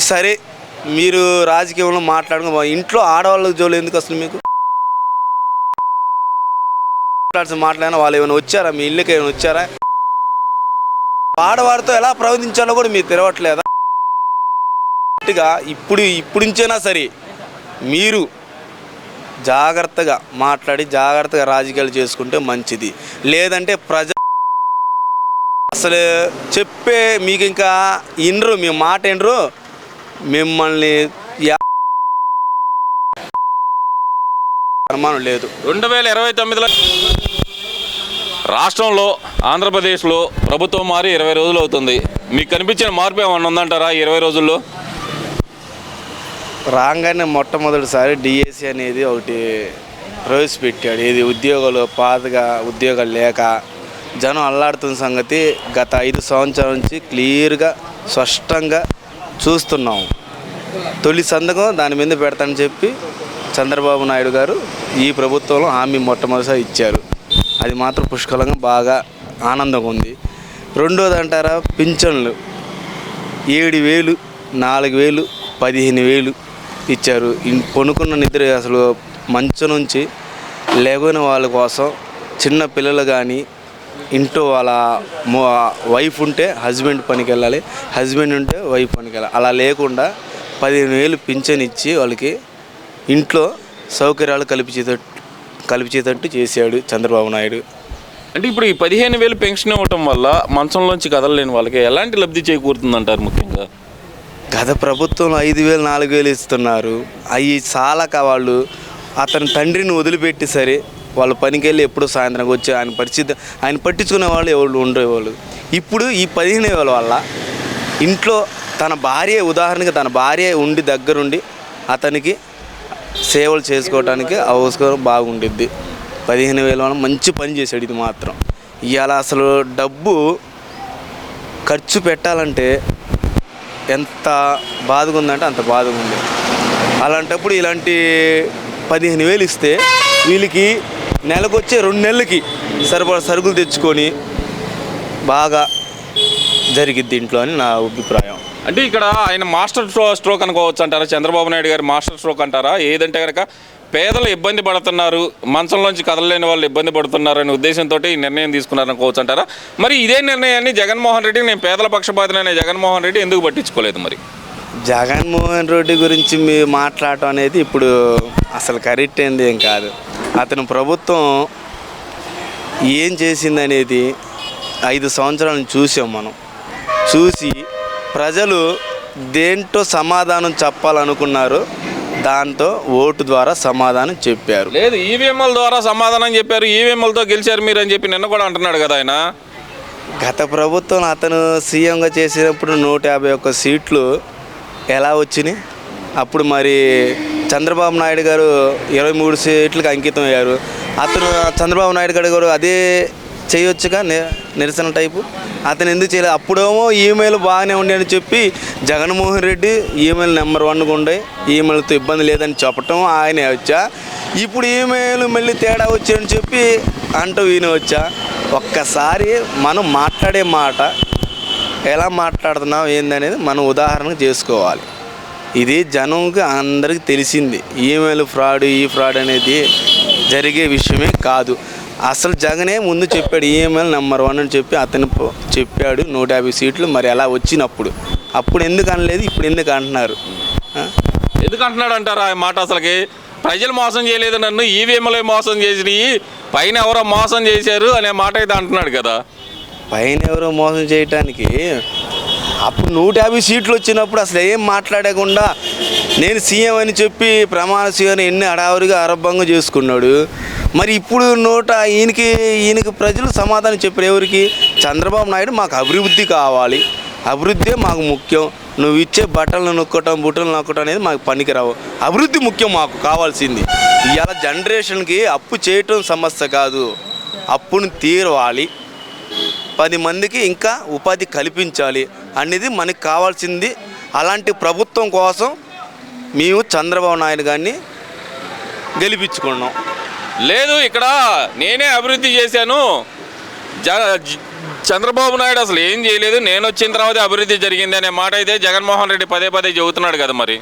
సరే మీరు రాజకీయంలో మాట్లాడుకో ఇంట్లో ఆడవాళ్ళకి జోలు ఎందుకు అసలు మీకు? మాట్లాడితే మాట్లాడినా వాళ్ళు ఏమైనా వచ్చారా? మీ ఇల్లుకి ఏమైనా వచ్చారా? ఆడవారితో ఎలా ప్రవర్తించాలో కూడా మీరు తెలవట్లేదా? ఇప్పుడు ఇప్పుడు నుంచైనా సరే మీరు జాగ్రత్తగా మాట్లాడి జాగ్రత్తగా రాజకీయాలు చేసుకుంటే మంచిది. లేదంటే ప్రజ అసలు చెప్పే మీకు ఇంకా ఇనరు మీ మాట వినరు మిమ్మల్ని అనుమానం లేదు. రెండు వేల ఇరవై తొమ్మిదిలో రాష్ట్రంలో ఆంధ్రప్రదేశ్లో ప్రభుత్వం మారి ఇరవై రోజులు అవుతుంది. మీకు కనిపించిన మార్పు ఏమన్నా ఉందంటారా ఇరవై రోజుల్లో? రాగానే మొట్టమొదటిసారి డిఎస్సి అనేది ఒకటి ప్రవేశపెట్టాడు. ఇది ఉద్యోగాలు పాతగా ఉద్యోగాలు లేక జనం అల్లాడుతున్న సంగతి గత ఐదు సంవత్సరాల నుంచి క్లియర్గా స్పష్టంగా చూస్తున్నాం. తొలి సంతకం దాని మీద పెడతానని చెప్పి చంద్రబాబు నాయుడు గారు ఈ ప్రభుత్వంలో హామీ మొట్టమొదటిసారి ఇచ్చారు. అది మాత్రం పుష్కలంగా బాగా ఆనందంగా ఉంది. రెండోది అంటారా పింఛన్లు. ఏడు వేలు నాలుగు వేలు పదిహేను వేలు ఇచ్చారు. కొనుక్కున్న నిద్ర అసలు మంచు నుంచి లేవని వాళ్ళ కోసం చిన్న పిల్లలు కానీ ఇంట్లో వాళ్ళ వైఫ్ ఉంటే హస్బెండ్ పనికి వెళ్ళాలి హస్బెండ్ ఉంటే వైఫ్ పనికి వెళ్ళాలి. అలా లేకుండా పదిహేను వేలు పింఛన్ ఇచ్చి వాళ్ళకి ఇంట్లో సౌకర్యాలు కల్పించేటట్టు కల్పించేటట్టు చేశాడు చంద్రబాబు నాయుడు. అంటే ఇప్పుడు ఈ పదిహేను వేలు పెన్షన్ ఇవ్వటం వల్ల మంచంలోంచి కదలలేని వాళ్ళకి ఎలాంటి లబ్ధి చేకూరుతుందంటారు ముఖ్యంగా? గత ప్రభుత్వంలో ఐదు వేలు నాలుగు వేలు ఇస్తున్నారు. అవి చాలక వాళ్ళు అతని తండ్రిని వదిలిపెట్టి సరే వాళ్ళ పనికి వెళ్ళి ఎప్పుడు సాయంత్రం వచ్చి ఆయన పరిస్థితి ఆయన పట్టించుకునే వాళ్ళు ఎవరు ఉండేవాళ్ళు. ఇప్పుడు ఈ పదిహేను వేల వల్ల ఇంట్లో తన భార్య ఉదాహరణకి తన భార్య ఉండి దగ్గరుండి అతనికి సేవలు చేసుకోవడానికి అవసరం బాగుండిద్ది. పదిహేను వేల వల్ల మంచి పని చేశాడు ఇది మాత్రం. ఇవాళ అసలు డబ్బు ఖర్చు పెట్టాలంటే ఎంత బాధగా ఉందంటే అంత బాధగా ఉంది అలాంటప్పుడు ఇలాంటి పదిహేను వేలు ఇస్తే వీళ్ళకి నెలకు వచ్చే రెండు నెలలకి సరిపడా సరుకులు తెచ్చుకొని బాగా జరిగిద్ది ఇంట్లో అని నా అభిప్రాయం. అంటే ఇక్కడ ఆయన మాస్టర్ స్ట్రో స్ట్రోక్ అనుకోవచ్చు అంటారా? చంద్రబాబు నాయుడు గారి మాస్టర్ స్ట్రోక్ అంటారా? ఏదంటే కనుక పేదలు ఇబ్బంది పడుతున్నారు మంచంలోంచి కదలలేని వాళ్ళు ఇబ్బంది పడుతున్నారు అనే ఉద్దేశంతో ఈ నిర్ణయం తీసుకున్నారు అనుకోవచ్చు అంటారా? మరి ఇదే నిర్ణయాన్ని జగన్మోహన్ రెడ్డి నేను పేదల పక్షపాతనైన జగన్మోహన్ రెడ్డి ఎందుకు పట్టించుకోలేదు మరి? జగన్మోహన్ రెడ్డి గురించి మీరు మాట్లాడటం అనేది ఇప్పుడు అసలు కరెక్ట్ ఏంది ఏం కాదు. అతను ప్రభుత్వం ఏం చేసిందనేది ఐదు సంవత్సరాలను చూసాం మనం. చూసి ప్రజలు దేంట్లో సమాధానం చెప్పాలనుకున్నారు దాంతో ఓటు ద్వారా సమాధానం చెప్పారు. లేదు ఈవీఎంల ద్వారా సమాధానం చెప్పారు ఈవీఎంలతో గెలిచారు మీరు అని చెప్పి నిన్న కూడా అంటున్నాడు కదా ఆయన. గత ప్రభుత్వం అతను సీఎంగా చేసినప్పుడు నూట యాభై ఒక్క సీట్లు ఎలా వచ్చినాయి? అప్పుడు మరి చంద్రబాబు నాయుడు గారు ఇరవై మూడు సీట్లకు అంకితం అయ్యారు. అతను చంద్రబాబు నాయుడు గారు గారు అదే చేయొచ్చుగా నిరసన టైపు. అతను ఎందుకు చేయలేదు అప్పుడేమో ఈమెయిల్ బాగానే ఉండే అని చెప్పి జగన్మోహన్ రెడ్డి ఈమెయిల్ నెంబర్ వన్గా ఉండే. ఈమెయిల్తో ఇబ్బంది లేదని చెప్పటం ఆయనే వచ్చా. ఇప్పుడు ఈమెయిల్ మళ్ళీ తేడా వచ్చాయని చెప్పి అంటూ ఈయన వచ్చా. ఒక్కసారి మనం మాట్లాడే మాట ఎలా మాట్లాడుతున్నాం ఏందనేది మనం ఉదాహరణకు చేసుకోవాలి. ఇది జనంకి అందరికీ తెలిసింది. ఈమెయిల్ ఫ్రాడ్ ఈ ఫ్రాడ్ అనేది జరిగే విషయమే కాదు. అసలు జగనే ముందు చెప్పాడు ఈమెయిల్ నెంబర్ వన్ అని చెప్పి అతను చెప్పాడు నూట యాభై సీట్లు. మరి అలా వచ్చినప్పుడు అప్పుడు ఎందుకు అనలేదు ఇప్పుడు ఎందుకు అంటున్నారు? ఎందుకు అంటున్నాడు అంటారా? ఆ మాట అసలుకి? ప్రజలు మోసం చేయలేదు నన్ను ఈవీఎంలే మోసం చేసినాయి. పైన ఎవరో మోసం చేశారు అనే మాట అయితే అంటున్నాడు కదా. పైన ఎవరో మోసం చేయటానికి అప్పుడు నూట యాభై సీట్లు వచ్చినప్పుడు అసలు ఏం మాట్లాడకుండా నేను సీఎం అని చెప్పి ప్రమాణ సీఎం ఎన్ని హడావురిగా ఆరంభంగా చేసుకున్నాడు. మరి ఇప్పుడు నూట ఈయనకి ఈయనకి ప్రజలు సమాధానం చెప్పారు ఎవరికి? చంద్రబాబు నాయుడు మాకు అభివృద్ధి కావాలి. అభివృద్ధే మాకు ముఖ్యం. నువ్వు ఇచ్చే బట్టలు నొక్కటం బుట్టలు నొక్కటం అనేది మాకు పనికిరావు. అభివృద్ధి ముఖ్యం మాకు కావాల్సింది. ఇవాళ జనరేషన్కి అప్పు చేయటం సమస్య కాదు. అప్పును తీరవాలి. పది మందికి ఇంకా ఉపాధి కల్పించాలి. అనేది మనకి కావాల్సింది. అలాంటి ప్రభుత్వం కోసం మేము చంద్రబాబు నాయుడు గారిని గెలిపించుకున్నాం. లేదు ఇక్కడ నేనే అభివృద్ధి చేశాను. చంద్రబాబు నాయుడు అసలు ఏం చేయలేదు. నేను వచ్చిన తర్వాత అభివృద్ధి జరిగింది అనే మాట అయితే జగన్మోహన్ రెడ్డి పదే పదే చెబుతున్నాడు కదా మరి.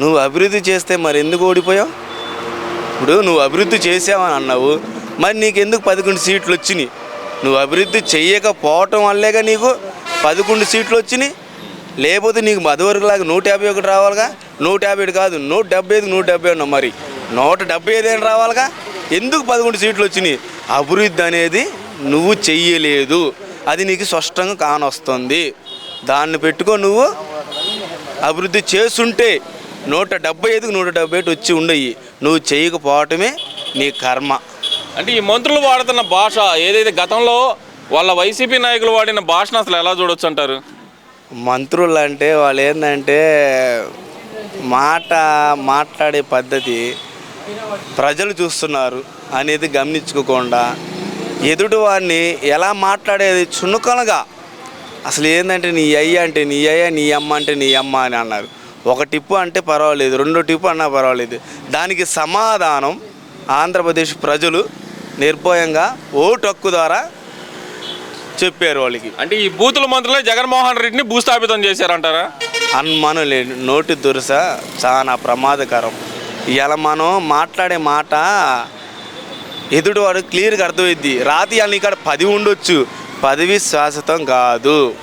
నువ్వు అభివృద్ధి చేస్తే మరి ఎందుకు ఓడిపోయావు? ఇప్పుడు నువ్వు అభివృద్ధి చేసావని అన్నావు. మరి నీకెందుకు పదకొండు సీట్లు వచ్చినాయి? నువ్వు అభివృద్ధి చెయ్యకపోవటం వల్లేగా నీకు? పదకొండు సీట్లు వచ్చినాయి. లేకపోతే నీకు మధువరకులాగా నూట యాభై ఒకటి రావాలిగా? నూట యాభై ఒకటి కాదు నూట డెబ్బై ఐదు నూట డెబ్బై ఉన్నాం మరి. నూట డెబ్బై ఐదు ఏం రావాలిగా? ఎందుకు పదకొండు సీట్లు వచ్చినాయి? అభివృద్ధి అనేది నువ్వు చెయ్యలేదు. అది నీకు స్పష్టంగా కానొస్తుంది. దాన్ని పెట్టుకో నువ్వు. అభివృద్ధి చేస్తుంటే నూట డెబ్బై ఐదుకు నూట డెబ్బై ఐదు వచ్చి ఉండయి. నువ్వు చేయకపోవటమే నీ కర్మ. అంటే ఈ మంత్రులు వాడుతున్న భాష ఏదైతే గతంలో వాళ్ళ వైసీపీ నాయకులు వాడిన భాషను అసలు ఎలా చూడొచ్చు అంటారు? మంత్రులు అంటే వాళ్ళు ఏంటంటే మాట మాట్లాడే పద్ధతి ప్రజలు చూస్తున్నారు అనేది గమనించుకోకుండా ఎదుటి వారిని ఎలా మాట్లాడేది చునుకనగా అసలు ఏంటంటే నీ అయ్య అంటే నీ అయ్య నీ అమ్మ అంటే నీ అమ్మ అని అన్నారు. ఒక టిప్పు అంటే పర్వాలేదు రెండో టిప్పు అన్నా పర్వాలేదు. దానికి సమాధానం ఆంధ్రప్రదేశ్ ప్రజలు నిర్భయంగా ఓటు హక్కు ద్వారా చెప్పారు వాళ్ళకి. అంటే ఈ బూతుల మంత్రులే జగన్మోహన్ రెడ్డిని భూస్థాపితం చేశారంటారా? అనుమానం లేదు నోటి దురస చాలా ప్రమాదకరం. ఇలా మనం మాట్లాడే మాట ఎదుటివాడు క్లియర్గా అర్థమైద్ది. రాతి అని ఇక్కడ పది ఉండొచ్చు. పదవి శాశ్వతం కాదు.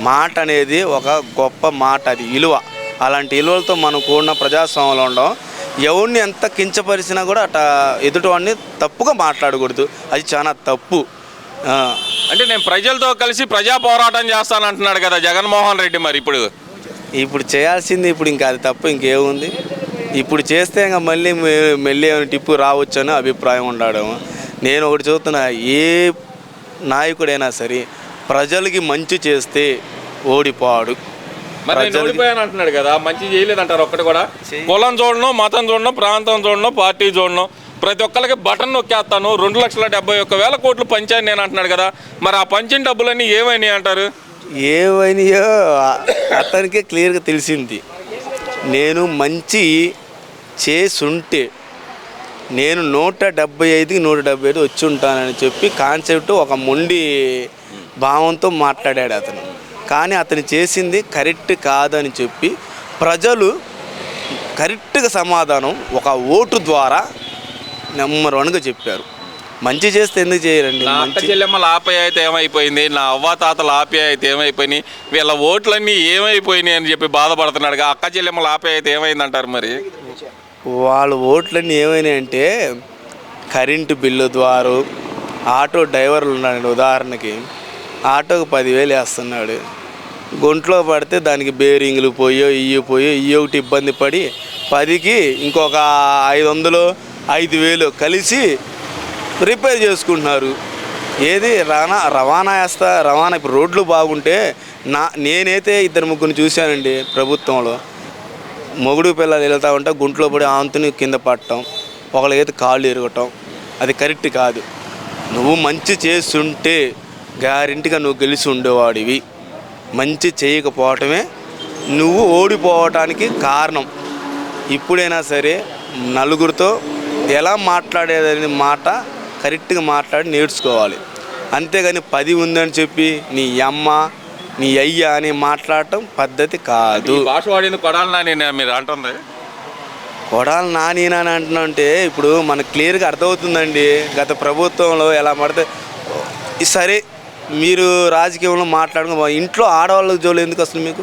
మాట అనేది ఒక గొప్ప మాట అది విలువ అలాంటి విలువలతో మనం కూడిన ప్రజాస్వామ్యంలో ఉండడం ఎవరిని ఎంత కించపరిచినా కూడా అట ఎదుటివాడిని తప్పుగా మాట్లాడకూడదు. అది చాలా తప్పు. అంటే నేను ప్రజలతో కలిసి ప్రజా పోరాటం చేస్తానంటున్నాడు కదా జగన్మోహన్ రెడ్డి మరి ఇప్పుడు. ఇప్పుడు చేయాల్సింది ఇప్పుడు ఇంకా అది తప్ప ఇంకేముంది? ఇప్పుడు చేస్తే ఇంకా మళ్ళీ మళ్ళీ ఏమైనా టిప్పు రావచ్చు అని అభిప్రాయం ఉండడం. నేను ఒకటి చూస్తున్నా ఏ నాయకుడైనా సరే ప్రజలకి మంచి చేస్తే ఓడిపోడు. అంటున్నాడు కదా మంచి చేయలేదంటారు ఒక్కటి కూడా. కులం చూడను మతం చూడను ప్రాంతం చూడను పార్టీ చూడను ప్రతి ఒక్కరికి బటన్ నొక్కేస్తాను. రెండు లక్షల డెబ్బై ఒక్క వేల కోట్లు పంచాయని నేను అంటున్నాడు కదా. మరి ఆ పంచిన డబ్బులన్నీ ఏమైనాయి అంటారు? ఏమైనాయో అతనికే క్లియర్గా తెలిసింది. నేను మంచి చేసుంటే నేను నూట డెబ్బై ఐదుకి నూట డెబ్బై ఐదు వచ్చి ఉంటానని చెప్పి కాన్సెప్ట్ ఒక మొండి భావంతో మాట్లాడాడు అతను. కానీ అతను చేసింది కరెక్ట్ కాదని చెప్పి ప్రజలు కరెక్ట్గా సమాధానం ఒక ఓటు ద్వారా నెంబర్ వన్గా చెప్పారు. మంచి చేస్తే ఎందుకు చేయరండి? నా అక్క చెల్లెమ్మల ఆప్యాయత ఏమైపోయింది? నా అవ్వ తాతల ఆప్యాయత ఏమైపోయినాయి? వీళ్ళ ఓట్లన్నీ ఏమైపోయినాయి అని చెప్పి బాధపడుతున్నాడు. అక్క చెల్లెమ్మల ఆప్యాయత ఏమైంది అంటారు మరి? వాళ్ళ ఓట్లన్నీ ఏమైనాయంటే కరెంటు బిల్లు ద్వారా ఆటో డ్రైవర్లు ఉన్నాడు ఉదాహరణకి. ఆటోకి పదివేలు వేస్తున్నాడు. గుంట్లో పడితే దానికి బేరింగ్లు పోయో ఇయ్యి పోయో ఇయ్యి ఒకటి ఇబ్బంది పడి పదికి ఇంకొక ఐదు వందలు ఐదు వేలు కలిసి రిపేర్ చేసుకుంటున్నారు. ఏది? రవాణా రవాణా వేస్తా రవాణా ఇప్పుడు రోడ్లు బాగుంటే నా నేనైతే ఇద్దరు ముగ్గురిని చూశానండి ప్రభుత్వంలో. మొగుడు పిల్లలు వెళ్తా ఉంటే గుంట్లో పడి ఆంతుని కింద పట్టడం ఒకళ్ళకైతే కాళ్ళు ఎరగటం అది కరెక్ట్ కాదు. నువ్వు మంచి చేస్తుంటే గ్యారెంటీగా నువ్వు గెలిచి ఉండేవాడివి. మంచి చేయకపోవటమే నువ్వు ఓడిపోవటానికి కారణం. ఇప్పుడైనా సరే నలుగురితో ఎలా మాట్లాడేదని మాట కరెక్ట్గా మాట్లాడి నేర్చుకోవాలి. అంతేగాని పది ఉందని చెప్పి నీ అమ్మ నీ అయ్య అని మాట్లాడటం పద్ధతి కాదు. భాష వాడింది కొడాలని నేను మీరు అంటుంది. కొడాలి నాని అని అంటున్నా అంటే ఇప్పుడు మనకు క్లియర్గా అర్థమవుతుందండి. గత ప్రభుత్వంలో ఎలా పడితే సరే మీరు రాజకీయంలో మాట్లాడుకో ఇంట్లో ఆడవాళ్ళ జోలు ఎందుకు అసలు మీకు?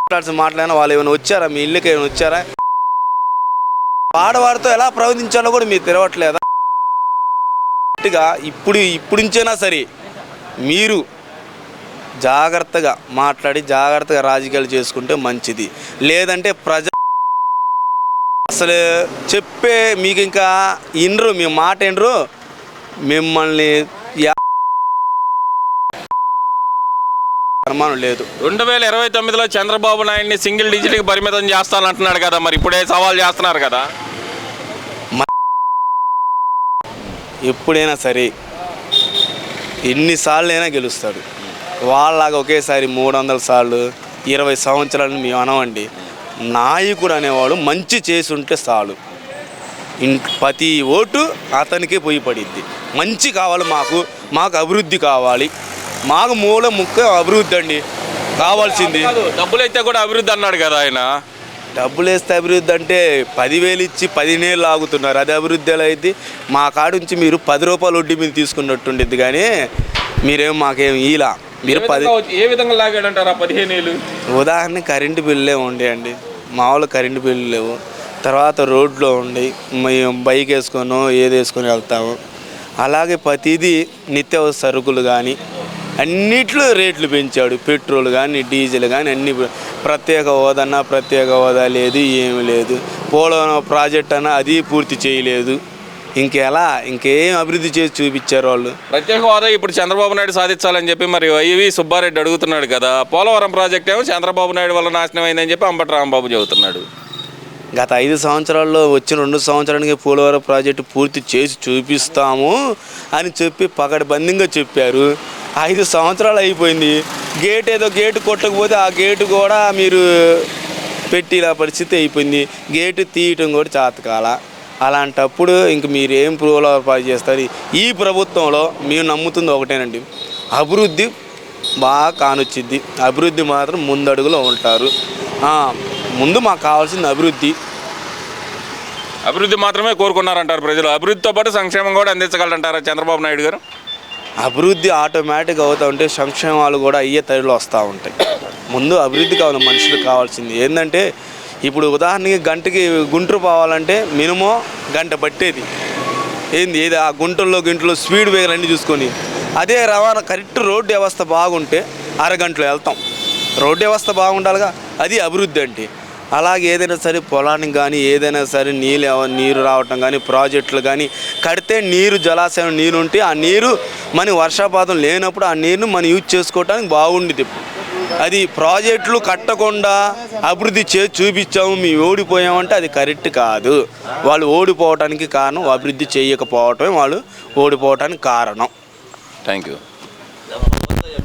మాట్లాడాల్సిన మాట్లాడినా వాళ్ళు ఏమైనా వచ్చారా? మీ ఇల్లుకి ఏమైనా వచ్చారా? ఆడవారితో ఎలా ప్రవర్తించాలో కూడా మీరు తెరవట్లేదా ఇప్పుడు ఇప్పుడు నుంచైనా సరే మీరు జాగ్రత్తగా మాట్లాడి జాగ్రత్తగా రాజకీయాలు చేసుకుంటే మంచిది. లేదంటే ప్రజ అసలు చెప్పే మీకు ఇంకా ఇనరు మీ మాట వినరు మిమ్మల్ని అనుమానం లేదు. రెండు వేల ఇరవై తొమ్మిదిలో చంద్రబాబు నాయుడిని సింగిల్ డిజిట్కి పరిమితం చేస్తానంటున్నాడు కదా మరి ఇప్పుడే సవాల్ చేస్తున్నారు కదా. ఎప్పుడైనా సరే ఎన్నిసార్లు అయినా గెలుస్తాడు. వాళ్ళలాగా ఒకేసారి మూడు వందల సార్లు ఇరవై సంవత్సరాలు మేము అనవండి. నాయకుడు అనేవాడు మంచి చేసి ఉంటే చాలు ప్రతి ఓటు అతనికే పోయి పడిద్ది. మంచి కావాలి మాకు మాకు అభివృద్ధి కావాలి. మాకు మూల ముఖ్య అభివృద్ధి అండి. కావాల్సింది. డబ్బులు అయితే కూడా అభివృద్ధి అన్నాడు కదా ఆయన. డబ్బులు వేస్తే అభివృద్ధి అంటే పదివేలు ఇచ్చి పదినేళ్ళు ఆగుతున్నారు. అది అభివృద్ధి ఎలా అయింది? మా కాడ నుంచి మీరు పది రూపాయలు వడ్డీ మీద తీసుకున్నట్టుండిద్ది కానీ మీరేం మాకేం ఏ మీరు పది ఏ విధంగా లాగాడంటారు పదిహేను ఏళ్ళు? ఉదాహరణ కరెంటు బిల్లులే ఉండేయండి మామూలు కరెంటు బిల్లు లేవు. తర్వాత రోడ్లో ఉండి మేము బైక్ వేసుకొని ఏది వేసుకొని వెళ్తాము. అలాగే ప్రతిదీ నిత్యావసర సరుకులు కానీ అన్నిట్లో రేట్లు పెంచాడు. పెట్రోల్ కానీ డీజిల్ కానీ అన్ని ప్రత్యేక హోదన్నా ప్రత్యేక హోదా లేదు ఏమీ లేదు. పోలవరం ప్రాజెక్ట్ అన్నా అది పూర్తి చేయలేదు. ఇంకెలా? ఇంకేం అభివృద్ధి చేసి చూపించారు వాళ్ళు? ప్రత్యేక హోదా ఇప్పుడు చంద్రబాబు నాయుడు సాధించాలని చెప్పి మరి వైవి సుబ్బారెడ్డి అడుగుతున్నాడు కదా. పోలవరం ప్రాజెక్ట్ ఏమో చంద్రబాబు నాయుడు వల్ల నాశనం అయిందని చెప్పి అంబటి రాంబాబు చెబుతున్నాడు. గత ఐదు సంవత్సరాల్లో వచ్చిన రెండు సంవత్సరానికి పోలవరం ప్రాజెక్టు పూర్తి చేసి చూపిస్తాము అని చెప్పి పకడ్బందీగా చెప్పారు. ఐదు సంవత్సరాలు అయిపోయింది. గేట్ ఏదో గేటు కొట్టకపోతే ఆ గేటు కూడా మీరు పెట్టిన పరిస్థితి అయిపోయింది. గేటు తీయటం కూడా చేతకాల. అలాంటప్పుడు ఇంక మీరు ఏం పోలవరం చేస్తారు? ఈ ప్రభుత్వంలో మేము నమ్ముతుంది ఒకటేనండి. అభివృద్ధి బాగా కానొచ్చింది అభివృద్ధి మాత్రం ముందడుగులో ఉంటారు. ముందు మాకు కావాల్సింది అభివృద్ధి. అభివృద్ధి మాత్రమే కోరుకున్నారంటారు ప్రజలు. అభివృద్ధితో పాటు సంక్షేమం కూడా అందించగలరంటారా చంద్రబాబు నాయుడు గారు? అభివృద్ధి ఆటోమేటిక్ అవుతూ ఉంటే సంక్షేమాలు కూడా అయ్యే తరిలో వస్తూ ఉంటాయి. ముందు అభివృద్ధి కావాలి మనుషులు కావాల్సింది. ఏంటంటే ఇప్పుడు ఉదాహరణకి గంటకి గుంటూరు పోవాలంటే మినిమం గంట పట్టేది. ఏంది? ఏది? ఆ గుంటల్లో గింటలో స్పీడ్ వేగలు అన్నీ చూసుకొని. అదే రవాణా కరెక్ట్ రోడ్డు వ్యవస్థ బాగుంటే అరగంటలో వెళ్తాం. రోడ్డు వ్యవస్థ బాగుండాలిగా? అది అభివృద్ధి అంటే. అలాగే ఏదైనా సరే పొలానికి కానీ ఏదైనా సరే నీళ్ళు నీరు రావటం కానీ ప్రాజెక్టులు కానీ కడితే నీరు జలాశయం నీరు ఉంటే ఆ నీరు మన వర్షాపాతం లేనప్పుడు ఆ నీరును మనం యూజ్ చేసుకోవడానికి బాగుండేది అది ప్రాజెక్టులు కట్టకుండా అభివృద్ధి చేసి చూపించాము మేము ఓడిపోయామంటే అది కరెక్ట్ కాదు. వాళ్ళు ఓడిపోవటానికి కారణం అభివృద్ధి చేయకపోవటమే వాళ్ళు ఓడిపోవటానికి కారణం. Thank you